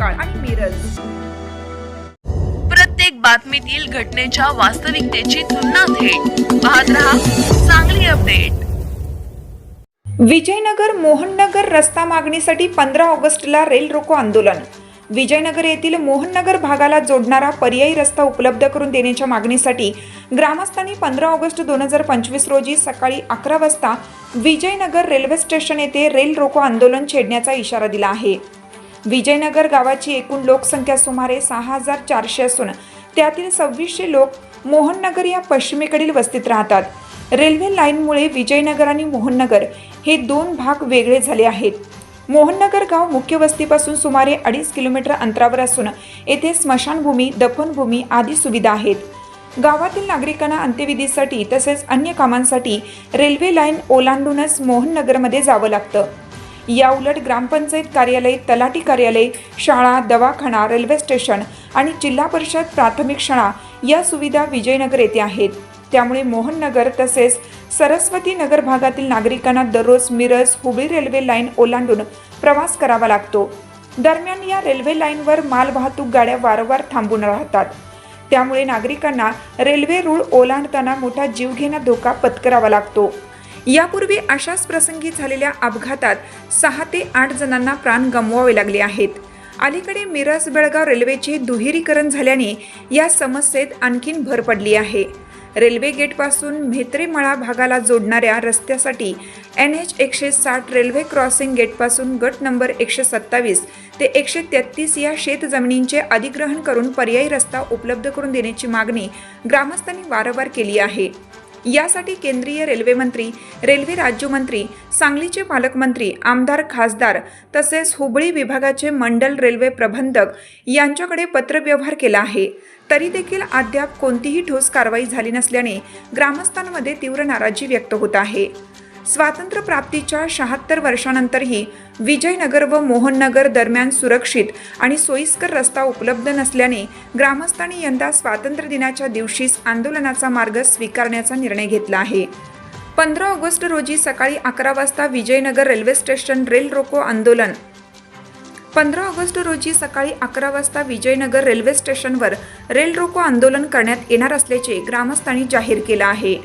महांकाळ आणि मिरज प्रत्येक बातमीतील घटनेच्या वास्तविकतेची तुलना थेट. पाहत रहा चांगली अपडेट. विजयनगर मोहननगर रस्ता मागणीसाठी पंधरा ऑगस्टला रेल रोको आंदोलन. विजयनगर येथील मोहननगर भागाला जोडणारा पर्यायी रस्ता उपलब्ध करून देण्याच्या मागणीसाठी ग्रामस्थांनी पंधरा ऑगस्ट दोन हजार पंचवीस रोजी सकाळी अकरा वाजता विजयनगर रेल्वे स्टेशन येथे रेल रोको आंदोलन छेडण्याचा इशारा दिला आहे. विजयनगर गावाची एकूण लोकसंख्या सुमारे सहा हजार चारशे असून त्यातील सव्वीसशे लोक मोहननगर या पश्चिमेकडील वस्तीत राहतात. रेल्वे लाईनमुळे विजयनगर आणि मोहननगर हे दोन भाग वेगळे झाले आहेत. मोहननगर गाव मुख्य वस्तीपासून सुमारे अडीच किलोमीटर अंतरावर असून येथे स्मशानभूमी दफनभूमी आदी सुविधा आहेत. गावातील नागरिकांना अंत्यविधीसाठी तसेच अन्य कामांसाठी रेल्वे लाईन ओलांडूनच मोहननगरमध्ये जावं लागतं. याउलट ग्रामपंचायत कार्यालय तलाठी कार्यालय शाळा दवाखाना रेल्वे स्टेशन आणि जिल्हा परिषद प्राथमिक शाळा या सुविधा विजयनगर येथे आहेत. त्यामुळे मोहननगर तसेच सरस्वती नगर भागातील नागरिकांना दररोज मिरज हुबळी रेल्वे लाईन ओलांडून प्रवास करावा लागतो. दरम्यान या रेल्वे लाईनवर मालवाहतूक गाड्या वारंवार थांबून राहतात. त्यामुळे नागरिकांना रेल्वे रूळ ओलांडताना मोठा जीवघेणा धोका पत्करावा लागतो. यापूर्वी अशाच प्रसंगी झालेल्या अपघातात सहा ते आठ जणांना प्राण गमवावे लागले आहेत. अलीकडे मिरज बेळगाव रेल्वेचे दुहेरीकरण झाल्याने या समस्येत आणखीन भर पडली आहे. रेल्वे गेटपासून म्हेत्रेमळा भागाला जोडणाऱ्या रस्त्यासाठी एन एच एकशे साठ रेल्वे क्रॉसिंग गेटपासून गट नंबर एकशे सत्तावीस ते एकशे तेहतीस या शेतजमिनींचे अधिग्रहण करून पर्यायी रस्ता उपलब्ध करून देण्याची मागणी ग्रामस्थांनी वारंवार केली आहे. यासाठी केंद्रीय रेल्वेमंत्री रेल्वे राज्यमंत्री सांगलीचे पालकमंत्री आमदार खासदार तसेच हुबळी विभागाचे मंडल रेल्वे प्रबंधक यांच्याकडे पत्रव्यवहार केला आहे. तरी देखील अद्याप कोणतीही ठोस कारवाई झाली नसल्याने ग्रामस्थांमध्ये तीव्र नाराजी व्यक्त होत आहे. स्वातंत्र्य प्राप्तीच्या शहात्तर वर्षानंतरही विजयनगर व मोहननगर दरम्यान सुरक्षित आणि सोयीस्कर रस्ता उपलब्ध नसल्याने ग्रामस्थांनी यंदा स्वातंत्र्य दिनाच्या दिवशीच आंदोलनाचा मार्ग स्वीकारण्याचा निर्णय घेतला आहे. पंधरा ऑगस्ट रोजी सकाळी अकरा वाजता विजयनगर रेल्वे स्टेशन रेल रोको आंदोलन. पंधरा ऑगस्ट रोजी सकाळी अकरा वाजता विजयनगर रेल्वे स्टेशनवर रेल रोको आंदोलन करण्यात येणार असल्याचे ग्रामस्थांनी जाहीर केलं आहे.